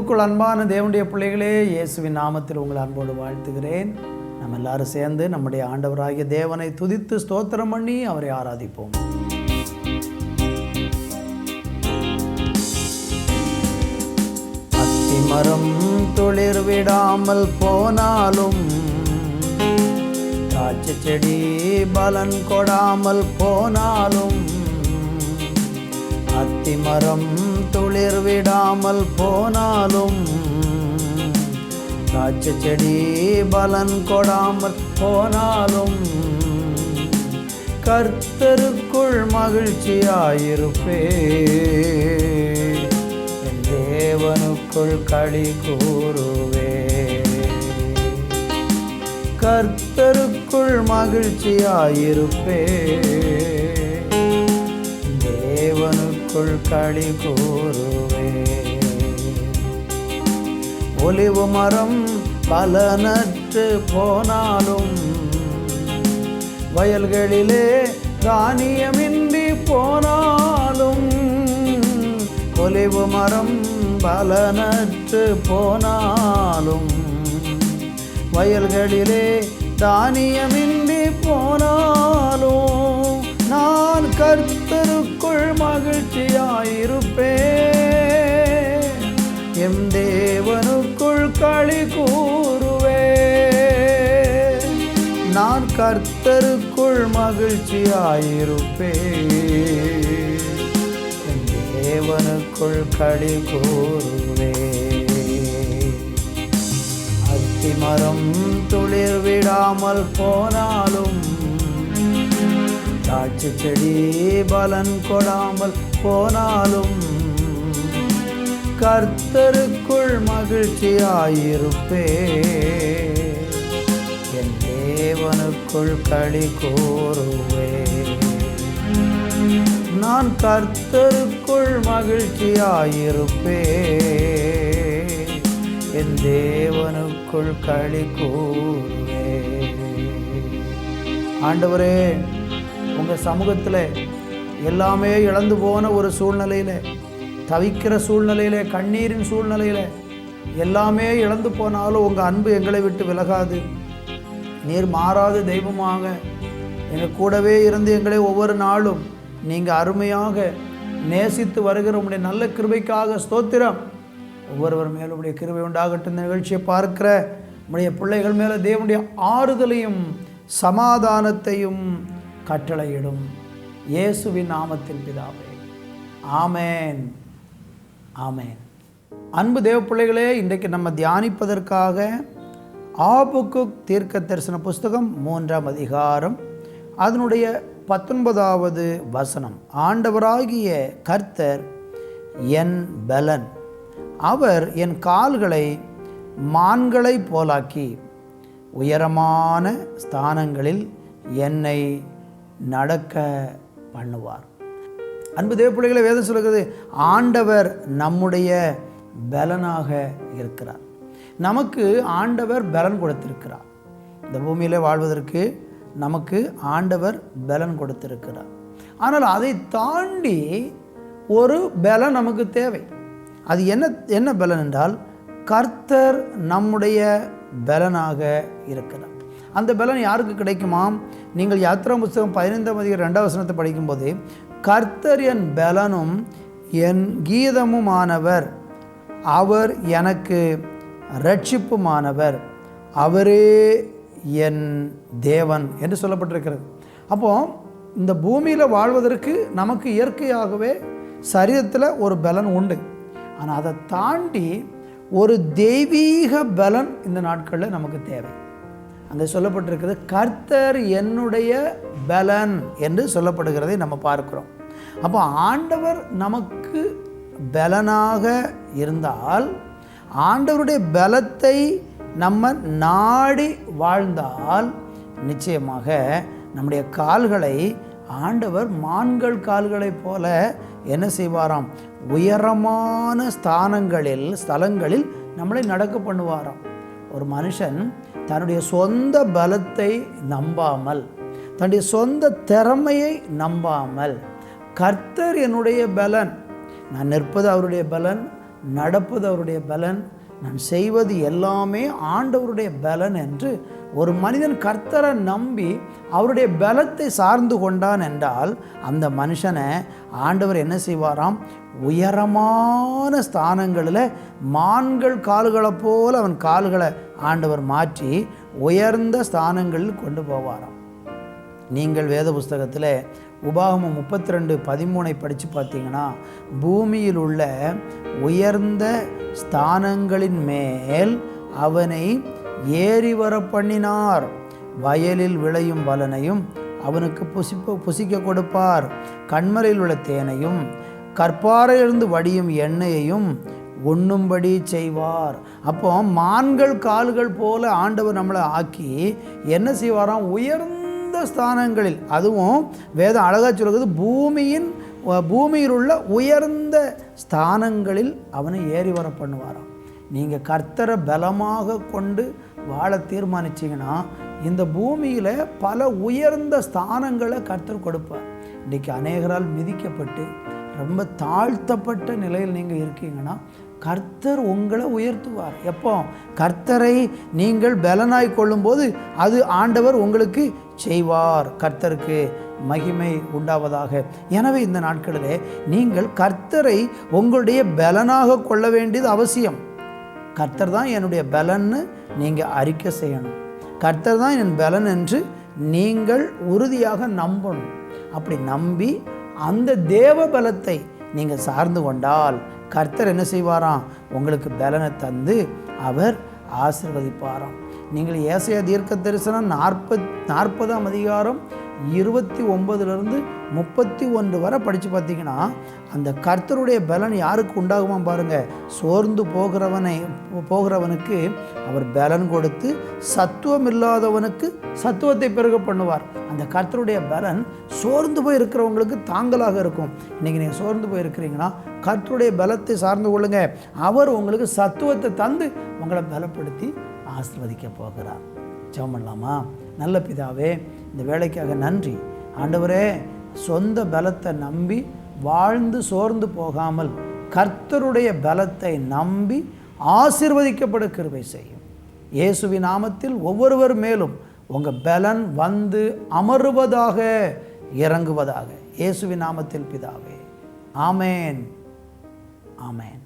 கிறிஸ்துவுக்குள் அன்பான தேவனுடைய பிள்ளைகளே இயேசுவின் நாமத்தில் உங்களை அன்போடு வாழ்த்துகிறேன். நம்ம எல்லாரும் சேர்ந்து நம்முடைய ஆண்டவராகிய தேவனை துதித்து ஸ்தோத்திரம் பண்ணி அவரை ஆராதிப்போம். அத்திமரம் துளிர் விடாமல் போனாலும் திராட்சை செடி பலன் கொடாமல் போனாலும் அத்திமரம் துளிர் விடாமல் போனாலும் திராட்சை செடி பலன் கொடாமல் போனாலும் கர்த்தருக்குள் மகிழ்ச்சியாயிருப்பே என் தேவனுக்குள் களி கூறுவே கர்த்தருக்குள் மகிழ்ச்சியாயிருப்பே தேவனுக்குள் களி கூறுவே ஒளிவு மரம் பலனற்று போனாலும் வயல்களிலே தானியமின்றி போனாலும் ஒளிவு மரம் பலனற்று போனாலும் வயல்களிலே தானியமின்றி போனாலும் நான் கர்த்தருக்குள் மகிழ்ச்சியாயிருப்பேன். எம் தேவனுக்குள் களி கூறுவே நான் கர்த்தருக்குள் மகிழ்ச்சியாயிருப்பேன். எம் தேவனுக்குள் களி கூறுவே அத்திமரம் துளிர் விடாமல் போனாலும் திராட்சை செடி பலன் கொடாமல் போனாலும் கர்த்தருக்குள் மகிழ்ச்சியாயிருப்பே என் தேவனுக்குள் களி கூறுவே நான் கர்த்தருக்குள் மகிழ்ச்சியாயிருப்பே என் தேவனுக்குள் களி கூறுவே ஆண்டவரே உங்கள் சமூகத்தில் எல்லாமே இழந்து போன ஒரு சூழ்நிலையில் தவிக்கிற சூழ்நிலையில் கண்ணீரின் சூழ்நிலையில் எல்லாமே இழந்து போனாலும் உங்கள் அன்பு எங்களை விட்டு விலகாது. நீர் மாறாத தெய்வமாக எங்கள் கூடவே இருந்து எங்களை ஒவ்வொரு நாளும் நீங்கள் அருமையாக நேசித்து வருகிற உங்களுடைய நல்ல கிருபைக்காக ஸ்தோத்திரம். ஒவ்வொருவர் மேலும் உடைய கிருபை உண்டாகட்டும். இந்த நிகழ்ச்சியை பார்க்கிற உடைய பிள்ளைகள் மேலே தேவனுடைய ஆறுதலையும் சமாதானத்தையும் கட்டளையிடும் இயேசுவின் நாமத்தின் பிதாவே. ஆமேன். ஆமேன். அன்பு தேவ பிள்ளைகளே இன்றைக்கு நம்ம தியானிப்பதற்காக ஆபுக்கு தீர்க்க தரிசன புஸ்தகம் மூன்றாம் அதிகாரம் அதனுடைய பத்தொன்பதாவது வசனம். ஆண்டவராகிய கர்த்தர் என் பலன். அவர் என் கால்களை மான்களை போலாக்கி உயரமான ஸ்தானங்களில் என்னை நடக்க பண்ணுவார். அன்பு தேவ பிள்ளைகளை வேதம் சொல்லுகிறது ஆண்டவர் நம்முடைய பலனாக இருக்கிறார். நமக்கு ஆண்டவர் பலன் கொடுத்திருக்கிறார். இந்த பூமியில் வாழ்வதற்கு நமக்கு ஆண்டவர் பலன் கொடுத்திருக்கிறார். ஆனால் அதை தாண்டி ஒரு பலன் நமக்கு தேவை. அது என்ன என்ன பலன் என்றால் கர்த்தர் நம்முடைய பலனாக இருக்கிறார். அந்த பலன் யாருக்கு கிடைக்குமா? நீங்கள் யாத்திரா புஸ்தகம் பதினைந்தாம் அதிகாரம் ரெண்டாம் வசனத்தை படிக்கும்போது கர்த்தர் என் பலனும் என் கீதமுமானவர். அவர் எனக்கு ரட்சிப்புமானவர். அவரே என் தேவன் என்று சொல்லப்பட்டிருக்கிறது. அப்போ இந்த பூமியில் வாழ்வதற்கு நமக்கு இயற்கையாகவே சரீரத்தில் ஒரு பலன் உண்டு. ஆனால் அதை தாண்டி ஒரு தெய்வீக பலன் இந்த நாட்களில் நமக்கு தேவை. அங்கே சொல்லப்பட்டிருக்கிறது கர்த்தர் என்னுடைய பலன் என்று சொல்லப்படுகிறதை நம்ம பார்க்குறோம். அப்போ ஆண்டவர் நமக்கு பலனாக இருந்தால் ஆண்டவருடைய பலத்தை நம்ம நாடி வாழ்ந்தால் நிச்சயமாக நம்முடைய கால்களை ஆண்டவர் மான்கள் கால்களைப் போல என்ன செய்வாராம்? உயரமான ஸ்தானங்களில் ஸ்தலங்களில் நம்மளை நடக்க பண்ணுவாராம். ஒரு மனுஷன் தன்னுடைய சொந்த பலத்தை நம்பாமல் தன்னுடைய சொந்த திறமையை நம்பாமல் கர்த்தர் என்னுடைய பலன் நான் நிற்பது அவருடைய பலன் நடப்பது அவருடைய பலன் நான் செய்வது எல்லாமே ஆண்டவருடைய பலன் என்று ஒரு மனிதன் கர்த்தரை நம்பி அவருடைய பலத்தை சார்ந்து கொண்டான் என்றால் அந்த மனுஷனை ஆண்டவர் என்ன செய்வாராம்? உயரமான ஸ்தானங்களில் மான்கள் கால்களை போல அவன் கால்களை ஆண்டவர் மாற்றி உயர்ந்த ஸ்தானங்களில் கொண்டு போவாராம். நீங்கள் வேத புஸ்தகத்தில் உபாகமம் முப்பத்தி ரெண்டு பதிமூனை படித்து பார்த்தீங்கன்னா பூமியில் உள்ள உயர்ந்த ஸ்தானங்களின் மேல் அவனை ஏறி வர பண்ணினார் வயலில் விளையும் பலனையும் அவனுக்கு புசிப்ப புசிக்க கொடுப்பார். கண்மறையில் உள்ள தேனையும் கற்பாறையிலிருந்து வடியும் எண்ணெயையும் உண்ணும்படி செய்வார். அப்போ மான்கள் கால்கள் போல ஆண்டவர் நம்மளை ஆக்கி என்ன செய்வாராம்? உயர்ந்த ஸ்தானங்களில் அதுவும் வேதம் அழகாக சொல்கிறது பூமியின் பூமியில் உள்ள உயர்ந்த ஸ்தானங்களில் அவனை ஏறி வர பண்ணுவாராம். நீங்கள் கர்த்தரை பலமாக கொண்டு வாழ தீர்மானிச்சிங்கன்னா இந்த பூமியில் பல உயர்ந்த ஸ்தானங்களை கர்த்தர் கொடுப்பார். இன்றைக்கி அநேகரால் மிதிக்கப்பட்டு ரொம்ப தாழ்த்தப்பட்ட நிலையில் நீங்கள் இருக்கீங்கன்னா கர்த்தர் உங்களை உயர்த்துவார். எப்போ? கர்த்தரை நீங்கள் பலனாய் கொள்ளும்போது அது ஆண்டவர் உங்களுக்கு செய்வார் கர்த்தருக்கு. மகிமை உண்டாவதாக. எனவே இந்த நாட்களிலே நீங்கள் கர்த்தரை உங்களுடைய பலனாக கொள்ள வேண்டியது அவசியம். கர்த்தர் தான் என்னுடைய பலன்னு நீங்கள் அறிக்கை செய்யணும். கர்த்தர் தான் என் பலன் என்று நீங்கள் உறுதியாக நம்பணும். அப்படி நம்பி அந்த தேவ பலத்தை நீங்கள் சார்ந்து கொண்டால் கர்த்தர் என்ன செய்வாராம்? உங்களுக்கு பலனை தந்து அவர் ஆசிர்வதிப்பாராம். நீங்கள் ஏசைய தீர்க்க தரிசனம் நாற்பத் நாற்பதாம் அதிகாரம் இருபத்தி ஒம்பதுலேருந்து முப்பத்தி ஒன்று வரை படித்து பார்த்தீங்கன்னா அந்த கர்த்தருடைய பலன் யாருக்கு உண்டாகுமா பாருங்கள் சோர்ந்து போகிறவனை போகிறவனுக்கு அவர் பலன் கொடுத்து சத்துவம் இல்லாதவனுக்கு சத்துவத்தை பெருக பண்ணுவார். அந்த கர்த்தருடைய பலன் சோர்ந்து போய் இருக்கிறவங்களுக்கு தாங்கலாக இருக்கும். இன்றைக்கி நீங்கள் சோர்ந்து போய் இருக்கிறீங்கன்னா கர்த்தருடைய பலத்தை சார்ந்து கொள்ளுங்கள் அவர் உங்களுக்கு சத்துவத்தை தந்து உங்களை பலப்படுத்தி ஆசிர்வதிக்க போகிறார். ஜெபம் பண்ணலாமா? நல்ல பிதாவே இந்த வேலைக்காக நன்றி. ஆண்டவரே சொந்த பலத்தை நம்பி வாழ்ந்து சோர்ந்து போகாமல் கர்த்தருடைய பலத்தை நம்பி ஆசிர்வதிக்கப்பட கிருபை செய்யும். இயேசுவி நாமத்தில் ஒவ்வொருவர் மேலும் உங்கள் பலன் வந்து அமருவதாக இறங்குவதாக. இயேசுவி நாமத்தில் பிதாவே. ஆமேன். ஆமேன்.